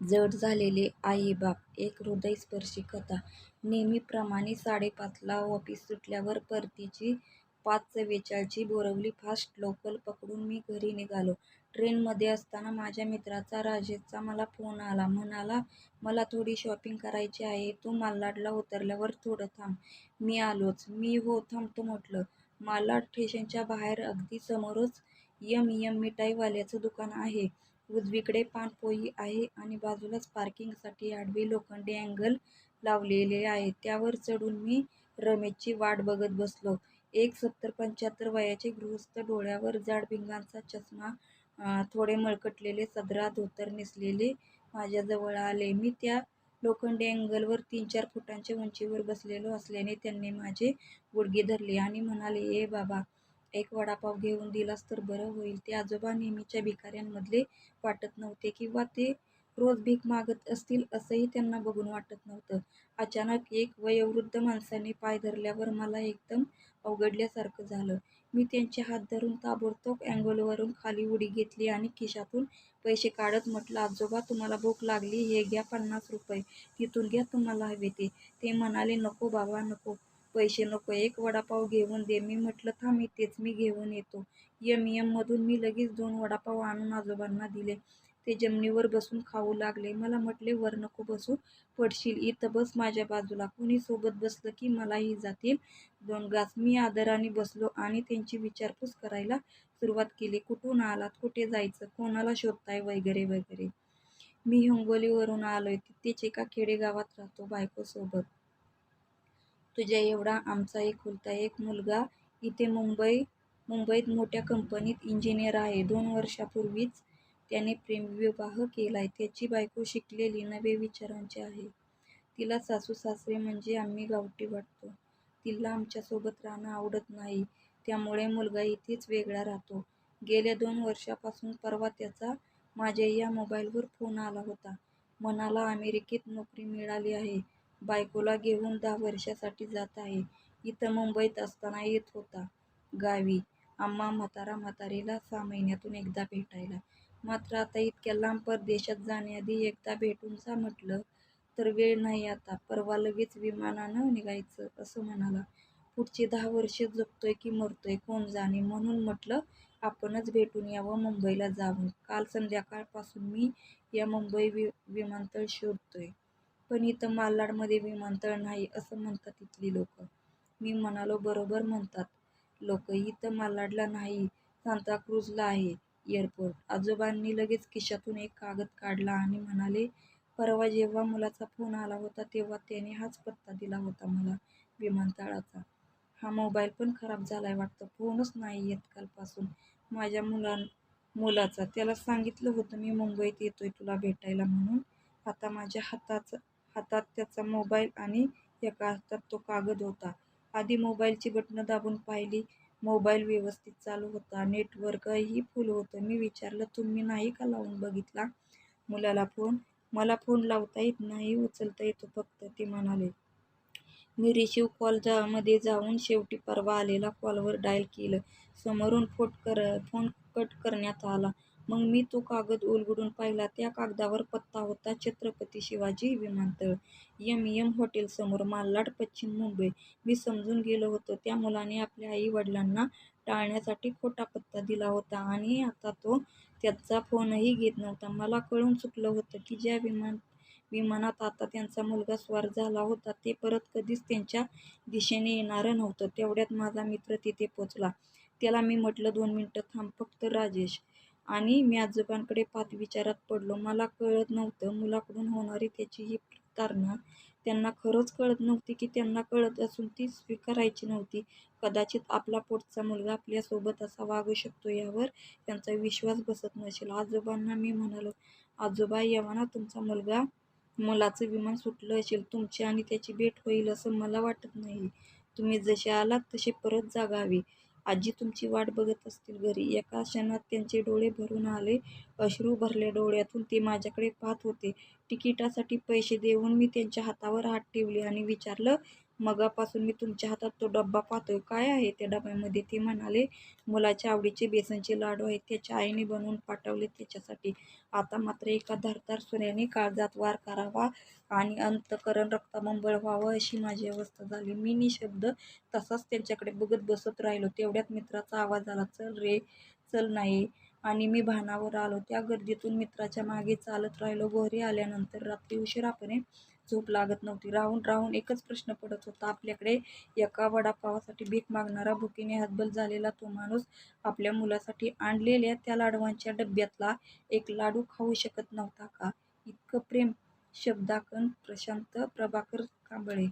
जड झालेले आई-बाप एक हृदयस्पर्शी कथा. नेहमीप्रमाणे साडेपाचला ऑफिस सुटल्यावर परतीची पाच चव्वेचाळची बोरवली फास्ट लोकल पकडून मी घरी निघालो. ट्रेनमध्ये असताना माझ्या मित्राचा राजेशचा मला फोन आला. म्हणाला, मला थोडी शॉपिंग करायची आहे. तू मालाडला उतरल्यावर थोडं थांब. मी आलोच. मी हो थांबतो म्हटलं. मालाड स्टेशनच्या बाहेर अगदी समोरच एम. एम. मिठाईवाल्याचं दुकान आहे. उजवीकडे पानपोई आहे आणि बाजूलाच पार्किंगसाठी आडवे लोखंडी अँगल लावलेले आहे त्यावर चढून मी रमेशची वाट बघत बसलो. एक सत्तर-पंच्याहत्तर वयाचे गृहस्थ, डोळ्यावर जाड भिंगांचा चष्मा, थोडे मळकटलेले सदरा धोतर नेसलेले माझ्याजवळ आले. मी त्या लोखंडी अँगलवर तीन-चार फुटांच्या उंचीवर बसलेलो असल्याने त्यांनी माझे गुडघे धरले आणि म्हणाले, ए बाबा, एक वडापाव घेऊन दिलास तर बरं होईल. ते आजोबा नेहमीच्या भिकाऱ्यांमधले वाटत नव्हते किंवा ते रोज भीक मागत असतील असंही त्यांना बघून वाटत नव्हतं. अचानक एक वयोवृद्ध माणसाने पाय धरल्यावर मला एकदम अवघडल्यासारखं झालं. मी त्यांचे हात धरून ताबडतोब अँगलवरून खाली उडी घेतली आणि खिशातून पैसे काढत म्हटलं, आजोबा, तुम्हाला भूक लागली, हे घ्या पन्नास रुपये. तिथून घ्या तुम्हाला हवे ते. ते म्हणाले, नको बाबा, नको. पैसे नको. एक वडापाव घेऊन दे. मी म्हटलं, थांब इथेच, मी घेऊन येतो. एम. एम. मधून मी लगेच दोन वडापाव आणून आजोबांना दिले. ते जमिनीवर बसून खाऊ लागले. मला म्हटले, वर नको बसू, पडशील. इथं बस माझ्या बाजूला. कुणी सोबत बसलं की मलाही जातील दोन घास. मी आदराने बसलो आणि त्यांची विचारपूस करायला सुरुवात केली. कुठून आलात? कुठे जायचं? कोणाला शोधताय? वगैरे वगैरे. मी हिंगोलीवरून आलोय. तिथेच एका खेडेगावात राहतो बायकोसोबत. तुझ्या एवढा आमचा एकुलता एक मुलगा इथे मुंबई मुंबईत मोठ्या कंपनीत इंजिनियर आहे. दोन वर्षापूर्वीच त्याने प्रेमविवाह केला आहे त्याची बायको शिकलेली, नवे विचारांची आहे. तिला सासू-सासरे म्हणजे आम्ही गावठी वाटतो. तिला आमच्यासोबत राहणं आवडत नाही. त्यामुळे मुलगा इथेच वेगळा राहतो. गेल्या दोन वर्षापासून परवा त्याचा माझ्या या मोबाईलवर फोन आला होता. मनाला अमेरिकेत नोकरी मिळाली आहे. बायकोला घेऊन दहा वर्षासाठी जात आहे. इथं मुंबईत असताना येत होता गावी आम्हा म्हातारा-म्हातारीला सहा महिन्यातून एकदा भेटायला. मात्र आता इतक्या लांब परदेशात जाण्याआधी एकदा भेटून जा म्हटलं तर वेळ नाही आता. परवा लगेच विमानानं निघायचं, असं म्हणाला. पुढची दहा वर्षे जगतोय की मरतोय कोण जाणे. म्हणून म्हटलं आपणच भेटून यावं मुंबईला जाऊन. काल संध्याकाळपासून मी या मुंबई विमानतळ शोधतोय. पण इथं मालाडमध्ये विमानतळ नाही असं म्हणतात इथली लोक मी म्हणालो, बरोबर म्हणतात लोक. इथं मालाडला नाही, सांताक्रूजला आहे एअरपोर्ट. आजोबांनी लगेच खिशातून एक कागद काढला आणि म्हणाले, परवा जेव्हा मुलाचा फोन आला होता तेव्हा त्याने हाच पत्ता दिला होता मला विमानतळाचा. हा मोबाईल पण खराब झालाय वाटतं. फोनच नाही येत कालपासून माझ्या मुलाचा. त्याला सांगितलं होतं मी मुंबईत येतोय तुला भेटायला म्हणून. आता माझ्या हाताचं हातात त्याचा मोबाईल आणि एका हातात तो कागद होता. आधी मोबाईलची बटणं दाबून पाहिली. मोबाईल व्यवस्थित चालू होता. नेटवर्कही फुल होतं. मी विचारलं, तुम्ही नाही का लावून बघितला मुलाला फोन? मला फोन लावता येत नाही, उचलता येतो फक्त, ते म्हणाले. मी रिसिव्ह कॉलमध्ये जाऊन शेवटी परवा आलेला कॉलवर डायल केलं. समोरून फोन कट करण्यात आला. मग मी तो कागद उलगडून पाहिला. त्या कागदावर पत्ता होता छत्रपती शिवाजी विमानतळ, एम. एम. हॉटेलसमोर, मालाड, पश्चिम मुंबई. मी समजून गेलो होतो त्या मुलाने आपल्या आई-वडिलांना टाळण्यासाठी खोटा पत्ता दिला होता आणि आता तो त्यांचा फोनही घेत नव्हता. मला कळून चुकलं होतं की ज्या विमानात आता त्यांचा मुलगा स्वार झाला होता ते परत कधीच त्यांच्या दिशेने येणारं नव्हतं. तेवढ्यात माझा मित्र तिथे पोचला. त्याला मी म्हटलं, दोन मिनिटं थांब फक्त राजेश. आणि मी आजोबांकडे पाहत विचारात पडलो. मला कळत नव्हतं मुलाकडून होणारी त्याची ही प्रतारणा त्यांना खरंच कळत नव्हती की त्यांना कळत असून ती स्वीकारायची नव्हती. कदाचित आपला पोटचा मुलगा आपल्यासोबत असा वागू शकतो यावर त्यांचा विश्वास बसत नसेल. आजोबांना मी म्हणालो, आजोबा, येवाना तुमचा मुलगा मुलाचं विमान सुटलं असेल. तुमची आणि त्याची भेट होईल असं मला वाटत नाही. तुम्ही जसे आलात तसे परत जागावे आजी तुमची वाट बघत असतील घरी. एका क्षणात त्यांचे डोळे भरून आले. अश्रू भरल्या डोळ्यातून ते माझ्याकडे पाहत होते. तिकिटासाठी पैसे देऊन मी त्यांच्या हातावर हात ठेवले आणि विचारलं, मगापासून मी तुमच्या हातात तो डब्बा पाहतोय. काय आहे त्या डब्यामध्ये? ते म्हणाले मुलाच्या आवडीचे बेसनचे लाडू आहेत त्याच्या आईने बनवून पाठवले त्याच्यासाठी. आता मात्र एका धारदार सूर्याने काळजात वार करावा आणि अंतकरण रक्ताबंबळ व्हावं अशी माझी अवस्था झाली. मी निशब्द तसाच त्यांच्याकडे बघत बसत राहिलो. तेवढ्यात मित्राचा आवाज आला चल रे चल नाही. आणि मी भानावर आलो. त्या गर्दीतून मित्राच्या मागे चालत राहिलो. घरी आल्यानंतर रात्री उशिरापणे झोप लागत नव्हती. राहून राहून एकच प्रश्न पडत होता. आपल्याकडे एका वडापावासाठी भीक मागणारा भुकीने हतबल झालेला तो माणूस आपल्या मुलासाठी आणलेल्या त्या लाडवांच्या डब्यातला एक लाडू खाऊ शकत नव्हता का? इतकं प्रेम! शब्दाकन प्रशांत प्रभाकर कांबळे.